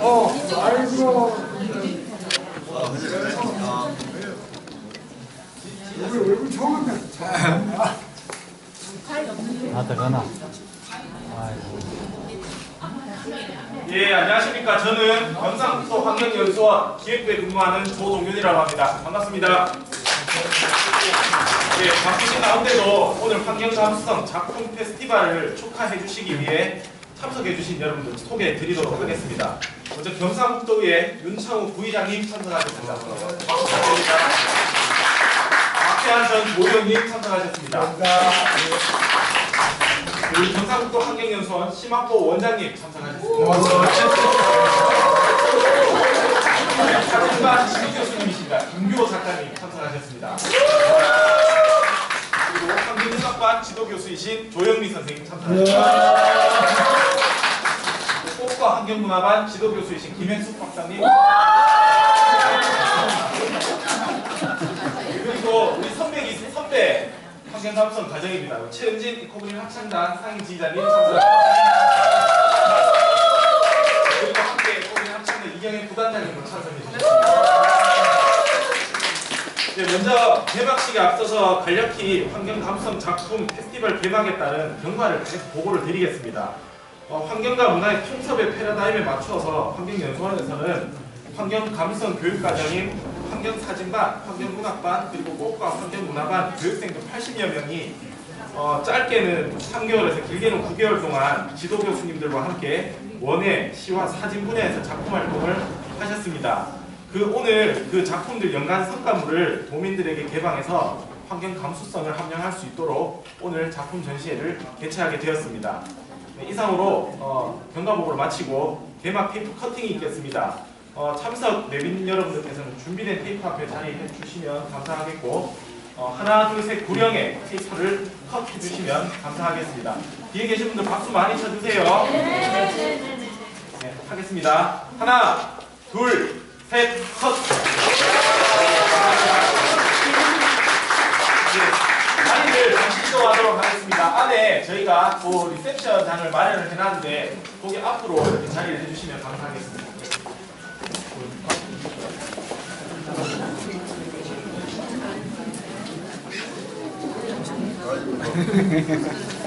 어, 좋은데. 아, 들어가나? 예, 안녕하십니까. 저는 경상북도 환경연수원 기획부에 근무하는 조동윤이라고 합니다. 반갑습니다. 예, 바쁘신 가운데도 오늘 환경감수성 작품 페스티벌을 축하해 주시기 위해 참석해 주신 여러분들 소개해 드리도록 하겠습니다. 먼저 경상북도의 윤창우 부의장님 참석하셨습니다. 박수 부탁드립니다. 박태환 전 모의원님 참석하셨습니다. 우리 경상북도 환경연수원 심학보 원장님 참석하셨습니다. 사진반 지도 교수님이십니다. 김규호 작가님 참석하셨습니다. 그리고 환경문학반 지도 교수이신 조영미 선생님 참석하셨습니다. 환경문화반 지도 교수이신 김현숙 박사님. 그리고 우리 선배 선배 환경감성 가정입니다. 최은진 이코브림 학창단 상임 지휘자님 참석하셨습니다. 그리고 함께 이코브림 학창단 이경혜 부단장님도 참석해 주셨습니다. 네, 먼저 개막식에 앞서서 간략히 환경 감성 작품 페스티벌 개막에 따른 경과를 계속 보고를 드리겠습니다. 어, 환경과 문화의 통섭의 패러다임에 맞추어서 환경연수원에서는 환경 감성 교육 과정인 환경사진반, 환경문학반, 그리고 꽃과 환경문화반 교육생들 80여 명이 어, 짧게는 3개월에서 길게는 9개월 동안 지도 교수님들과 함께 원예, 시와 사진 분야에서 작품 활동을 하셨습니다. 그 오늘 그 작품들 연간 성과물을 도민들에게 개방해서 환경 감수성을 함양할 수 있도록 오늘 작품 전시회를 개최하게 되었습니다. 네, 이상으로 어, 경과보고를 마치고 개막 테이프 커팅이 있겠습니다. 어, 참석 내빈 여러분들께서는 준비된 테이프 앞에 자리해 주시면 감사하겠고 어, 하나 둘셋 구령의 테이프를 컷해 주시면 감사하겠습니다. 뒤에 계신 분들 박수 많이 쳐주세요. 네, 하겠습니다. 하나 둘 셋, 컷! 네, 자리를 잠 시 이동하도록 하겠습니다. 안에 저희가 그 리셉션 장을 마련을 해놨는데 거기 앞으로 자리를 해주시면 감사하겠습니다.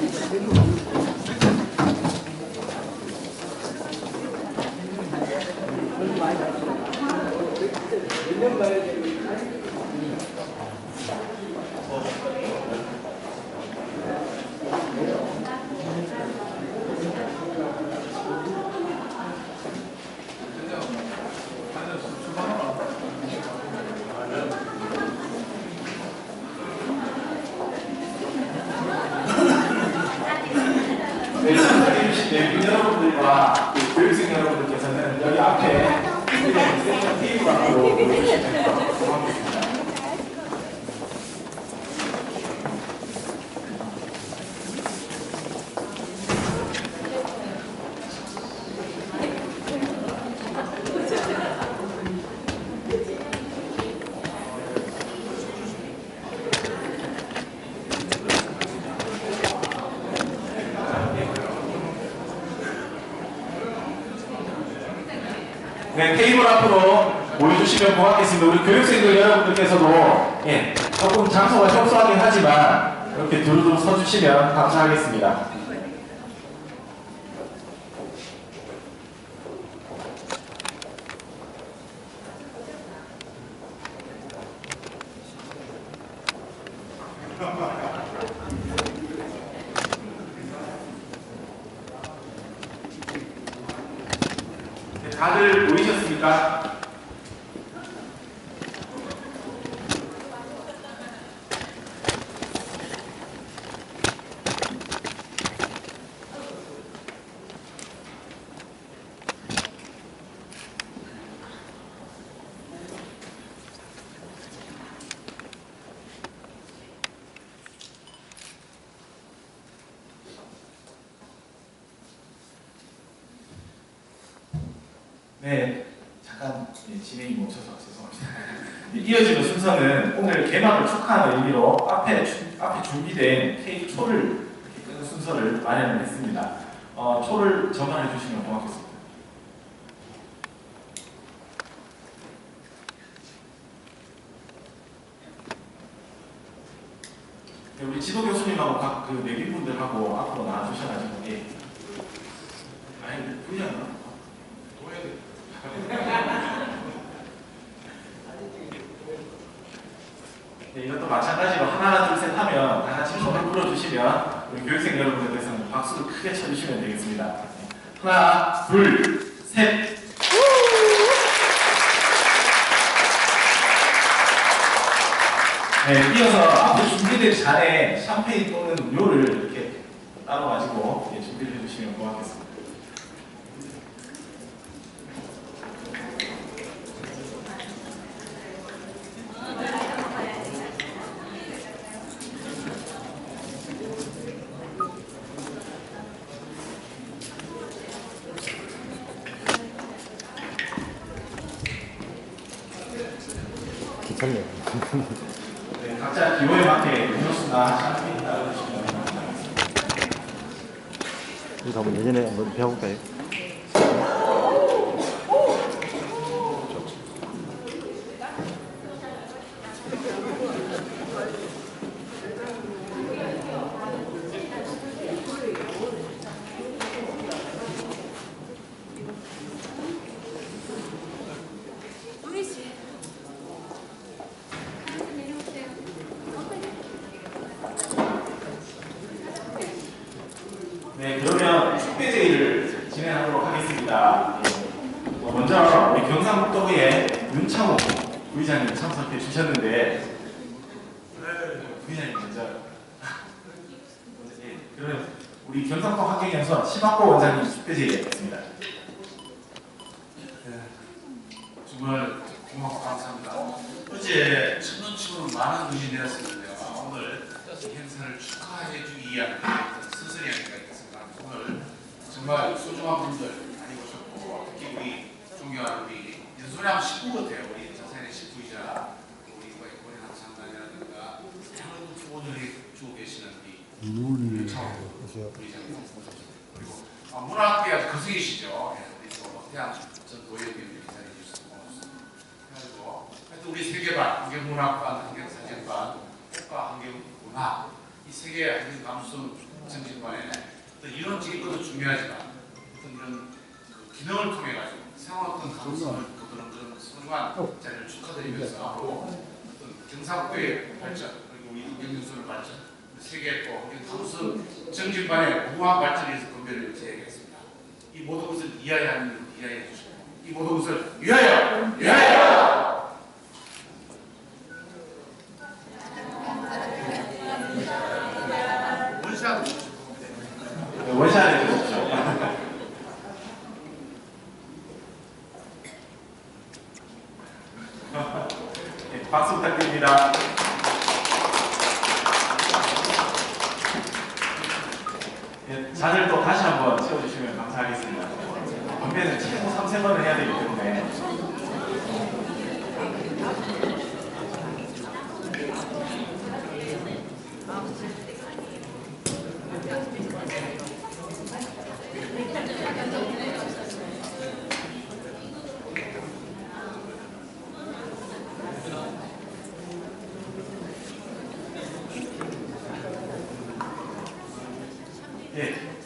네, 참석해주신 내빈 여러분들과 그 교육생 여러분들께서는 여기 앞에 리셉션 테이블 앞으로 모여주시면 고맙겠습니다. 네, 테이블 앞으로 모여주시면 고맙겠습니다. 우리 교육생들 여러분들께서도 예, 조금 장소가 협소하긴 하지만 이렇게 두루두루 서주시면 감사하겠습니다. 진행이 멈춰서 죄송합니다. 이어지는 순서는 오늘 개막을 축하하는 의미로 앞에, 앞에 준비된 케이크 초를 이렇게 끄는 순서를 마련을 했습니다. 어, 초를 전환해 주시면 고맙겠습니다. 네, 우리 지도 교수님하고 각 그 내빈분들하고 앞으로 나와주셔가지고 예. 아니, 그냥 마찬가지로 하나, 둘, 셋 하면 다 같이 손을 풀어주시면 우리 교육생 여러분들께서는 박수를 크게 쳐주시면 되겠습니다. 하나, 둘, 셋! 네, 이어서 앞에 준비된 잔에 샴페인 또는 음료를 그럼요. 네, 각자 기호에 맞게 음료수나 샴페인 따르시면 우리 한번 예전에 한번 배워볼까요? 윤창호 부의장님 참석해 주셨는데 부의장님 먼저 우리 경상도 학경연서 심학보 원장님 축배제의했습니다. 통합 말천에서 건배를 제행했습니다. 이 모든 것을 이하여 하는 이하여 주시고 이 모든 것을 위하여! 위하여!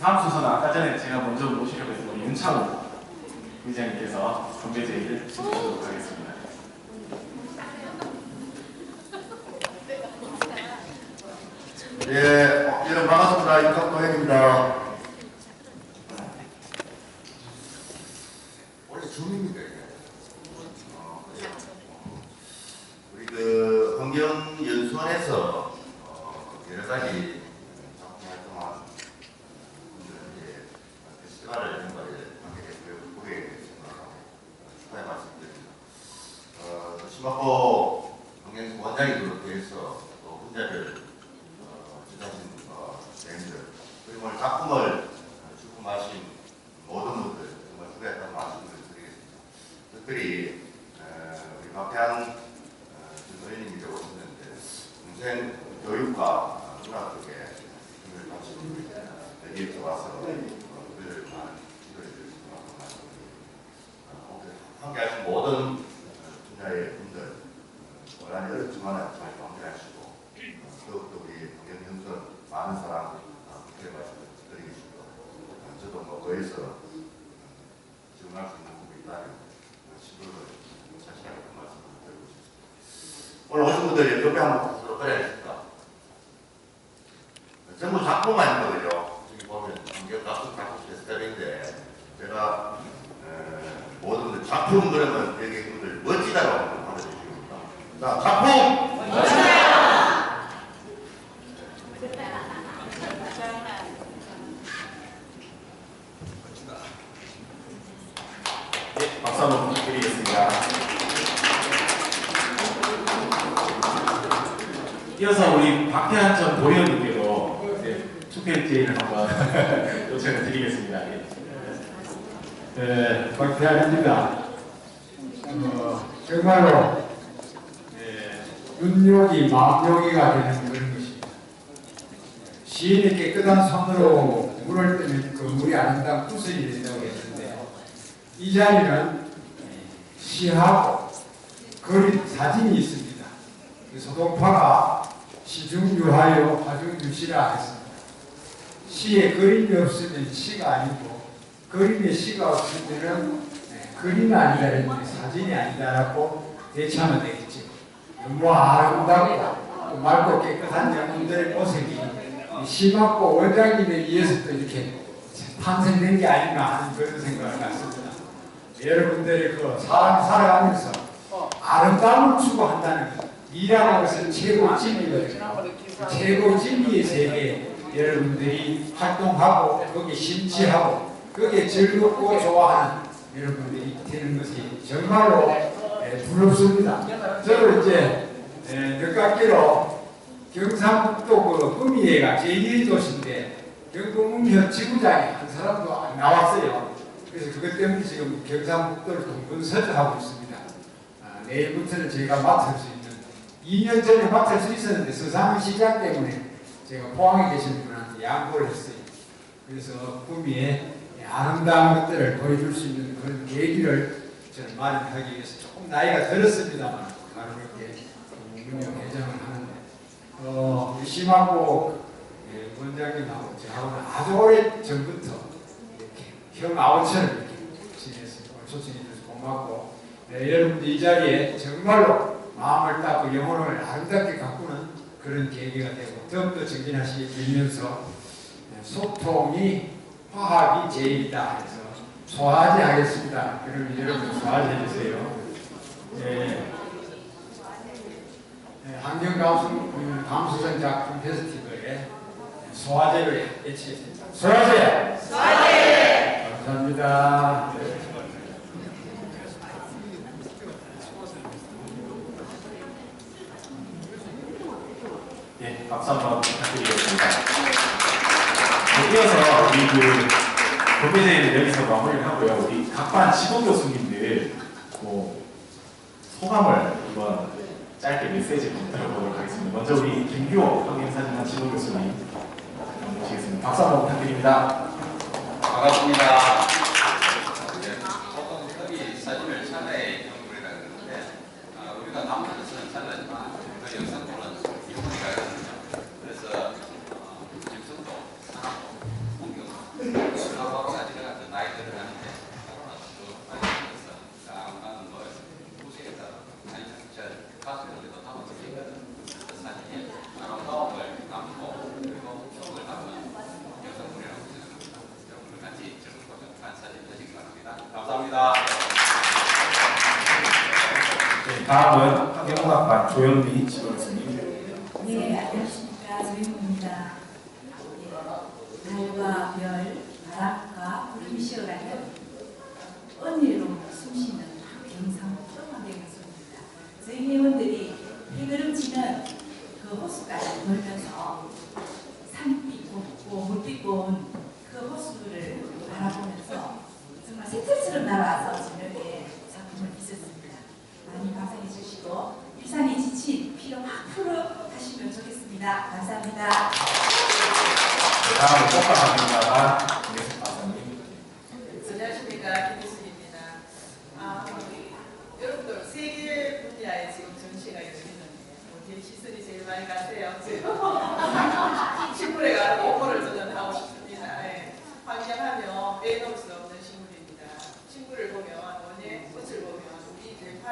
다음 순서는 아까 전에 제가 먼저 모시려고 했던 윤창호 부장님께서 경제 제의를 해주도록 하겠습니다. 예, 어, 여러분 반갑습니다. 윤창호 회입니다 然后 제 말씀드리겠습니다. 저도 뭐 거기서 지원할 수 있는 부분이 있다면 시도를 자신하게 말씀을 드리고 싶습니다. 오늘 오신 분들이 옆에 한번 서로 그래야겠다. 전부 작품 아닌 거죠. 지금 보면 이게 각국 각국 스텝인데 제가 에, 모든 분들 작품 그러면 여기 분들 멋지다라고 말해주시고 자 작품! 멋지다! 박수 한번 부탁드리겠습니다. 이어서 우리 박태환 전 도의원님께도 네, 투표 기회를 한번 요청을 드리겠습니다. 예. 네, 박태환입니다. 어, 정말로 예, 눈요기, 마음요기가 되는 그런 것입니다. 시인의 깨끗한 손으로 물을 뜨면 그 물이 아름다운 구슬이 된다고 했는데 이 자리는 시하고 그림, 사진이 있습니다. 그 소동파가 시중유하여 화중유시라 했습니다. 시에 그림이 없으면 시가 아니고 그림에 시가 없으면은 네, 그림이 아니다 했는데 사진이 아니다라고 대처하면 되겠죠. 너무 아름답고 또 맑고 깨끗한 영웅들의 모습이 이 시맞고 원장님에 의해서 또 이렇게 탄생된 게 아닌가 하는 그런 생각을 갖습니다. 여러분들이 그 사람 살아가면서 아름다움을 추구한다는 것, 이라는 것은 최고 진리거든요. 그 최고 진리의 세계에 여러분들이 활동하고 거기에 심취하고 거기에 즐겁고 좋아하는 여러분들이 되는 것이 정말로 에, 부럽습니다. 저는 이제 에, 늦깎이로 경상북도 그 구미회가 제2의 도시인데 경동문현 지구장에 한 사람도 안 나왔어요. 그래서 그것 때문에 지금 경상북도를 동분서주하고 있습니다. 아, 내일부터는 제가 맡을 수 있는 2년 전에 맡을 수 있었는데 서상 시장 때문에 제가 포항에 계신 분한테 양보를 했어요. 그래서 구미에 아름다운 것들을 보여줄 수 있는 그런 계기를 저는 마련하기 위해서 조금 나이가 들었습니다만 바로 이렇게 운영 개정을 하는데 어, 우리 심하고 예, 원장님하고 저하고는 아주 오래 전부터 아우처럼 이렇게 지냈습니다. 오늘 초청해 주셔서 고맙고 네, 여러분들 이 자리에 정말로 마음을 닦고 영혼을 아름답게 가꾸는 그런 계기가 되고 더욱더 정진하시길 빌면서 네, 소통이 화합이 제일이다 해서 소화제 하겠습니다. 그럼 여러분 소화제 해주세요. 네. 네, 환경감수 감수성 작품 페스티벌에 소화제를 외치겠습니다. 소화제! 감사합니다. 네, 박수 한번 부탁드리겠습니다. 네, 이어서 우리 그 도배대회는 여기서 마무리를 하고요. 우리 각반 지도 교수님들 뭐 소감을 이번 짧게 메시지 좀 들어보도록 하겠습니다. 먼저 우리 김규호 환경사진관 지도 교수님 모시겠습니다. 박수 한번 부탁드립니다. 반갑습니다. 다음은 환경공학반 조현미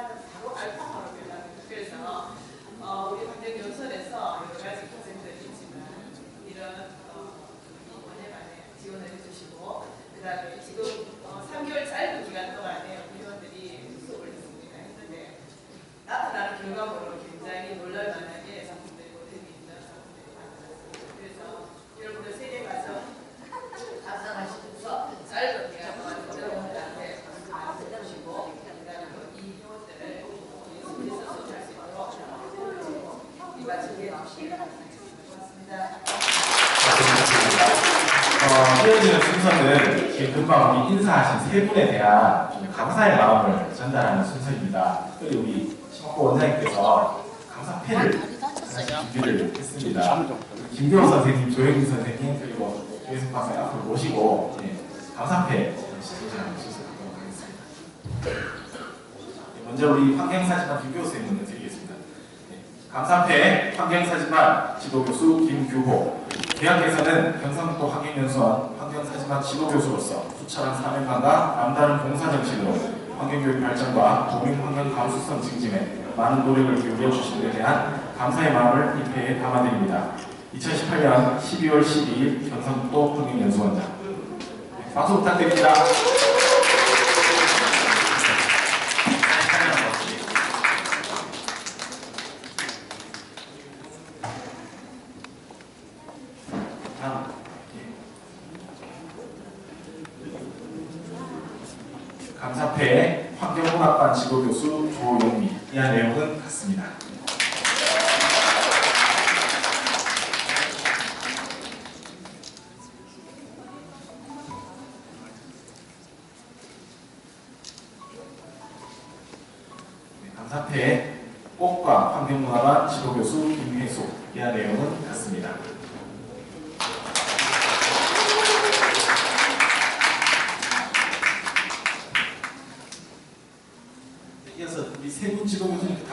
바로 알파파로 변하는 그래서 금방 우리 인사하신 세 분에 대한 좀 감사의 마음을 전달하는 순서입니다. 특별히 우리 신학부 원장님께서 감사패를 하나씩 준비를 했습니다. 김교호 선생님, 조영기 선생님, 그리고 조혜승 박사님 앞으로 모시고 예, 감사패 제시하는 순서를 하도록 하겠습니다. 예, 먼저 우리 환경사지만 김교호 선생님 먼저 드리겠습니다. 예, 감사패 환경사지만 지도교수 김규호 대학에서는 경상북도 환경연수원 환경사지만 지도교수로서 수차례 사명감과 남다른 봉사 정신으로 환경교육 발전과 도민 환경 감수성 증진에 많은 노력을 기울여 주신 데 대한 감사의 마음을 이 패에 담아드립니다. 2018년 12월 12일 경상북도 환경연수원장 네, 박수 부탁드립니다.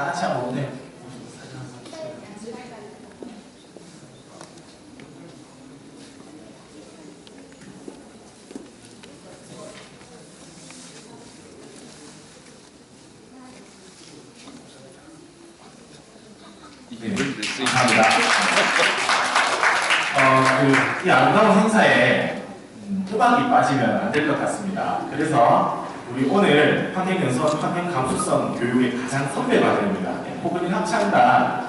다 같이 한번 오늘. 네, 감사합니다. 어, 그, 이 아름다운 행사에 음, 호박이 빠지면 안 될 것 같습니다. 그래서 우리 오늘 환경연수원 환경 감수성 교육의 가장 선배과정입니다. 포근인 합창단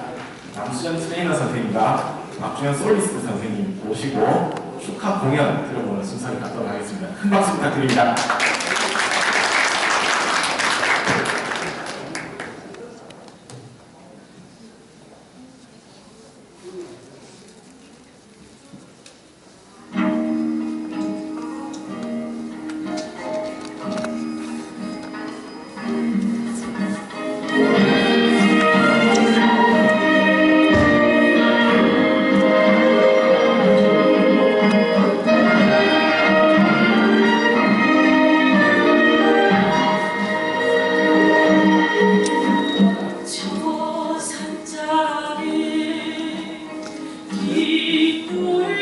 남수현 트레이너 선생님과 박주현 솔리스트 선생님 모시고 축하 공연 들어보는 순서를 갖도록 하겠습니다. 큰 박수 부탁드립니다. you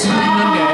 swinging down.